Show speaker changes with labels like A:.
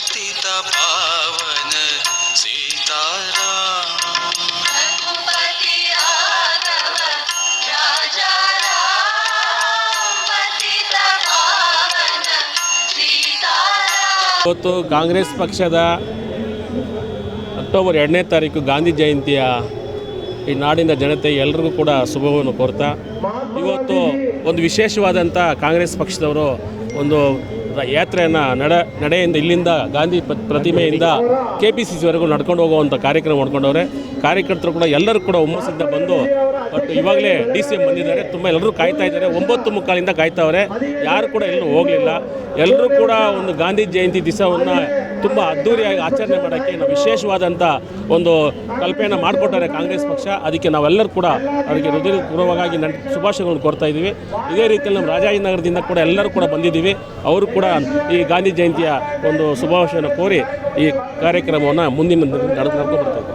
A: पतित पावन सीताराम
B: ಇವತ್ತು ಕಾಂಗ್ರೆಸ್ ಪಕ್ಷದ ಅಕ್ಟೋಬರ್ ಎರಡನೇ ತಾರೀಕು ಗಾಂಧಿ ಜಯಂತಿಯ ಈ ನಾಡಿನ ಜನತೆ ಎಲ್ರಿಗೂ ಕೂಡ ಶುಭವನ್ನು ಕೋರ್ತಾ ಇವತ್ತು ಒಂದು ವಿಶೇಷವಾದಂಥ ಕಾಂಗ್ರೆಸ್ ಪಕ್ಷದವರು ಒಂದು ರ- ಯಾತ್ರೆಯನ್ನು ನಡ ನಡೆಯಿಂದ ಇಲ್ಲಿಂದ ಗಾಂಧಿ ಪ್ರತಿಮೆಯಿಂದ ಕೆ ಪಿ ಸಿ ಸಿವರೆಗೂ ನಡ್ಕೊಂಡು ಹೋಗುವಂಥ ಕಾರ್ಯಕ್ರಮ ಮಾಡ್ಕೊಂಡವ್ರೆ. ಕಾರ್ಯಕರ್ತರು ಕೂಡ ಎಲ್ಲರೂ ಕೂಡ ಹುಮ್ಮಸ್ಸಿಂದ ಬಂದು ಬಟ್ ಇವಾಗಲೇ ಡಿ ಸಿ ಎಂ ಬಂದಿದ್ದಾರೆ. ತುಂಬ ಎಲ್ಲರೂ ಕಾಯ್ತಾ ಇದ್ದಾರೆ. ಒಂಬತ್ತು ಮುಕ್ಕಾಲಿಂದ ಕಾಯ್ತಾವ್ರೆ. ಯಾರು ಕೂಡ ಎಲ್ಲೂ ಹೋಗಲಿಲ್ಲ. ಎಲ್ಲರೂ ಕೂಡ ಒಂದು ಗಾಂಧಿ ಜಯಂತಿ ದಿವಸವನ್ನು ತುಂಬ ಅದ್ಧೂರಿಯಾಗಿ ಆಚರಣೆ ಮಾಡೋಕ್ಕೆ ನಾವು ವಿಶೇಷವಾದಂಥ ಒಂದು ಕಲ್ಪನೆಯನ್ನು ಮಾಡಿಕೊಟ್ಟಾರೆ ಕಾಂಗ್ರೆಸ್ ಪಕ್ಷ. ಅದಕ್ಕೆ ನಾವೆಲ್ಲರೂ ಕೂಡ ಅವರಿಗೆ ಹೃದಯಪೂರ್ವಕವಾಗಿ ನನ್ನ ಶುಭಾಶಯಗಳನ್ನು ಕೊಡ್ತಾ ಇದ್ದೀವಿ. ಇದೇ ರೀತಿಯಲ್ಲಿ ನಮ್ಮ ರಾಜಾಜಿನಗರದಿಂದ ಕೂಡ ಎಲ್ಲರೂ ಕೂಡ ಬಂದಿದ್ದೀವಿ. ಅವರು ಕೂಡ ಈ ಗಾಂಧಿ ಜಯಂತಿಯ ಒಂದು ಶುಭಾಶಯನ ಕೋರಿ ಈ ಕಾರ್ಯಕ್ರಮವನ್ನು ಮುಂದಿನ ನಡೆದು ನಡ್ಕೊಂಡು ಬರ್ತಾ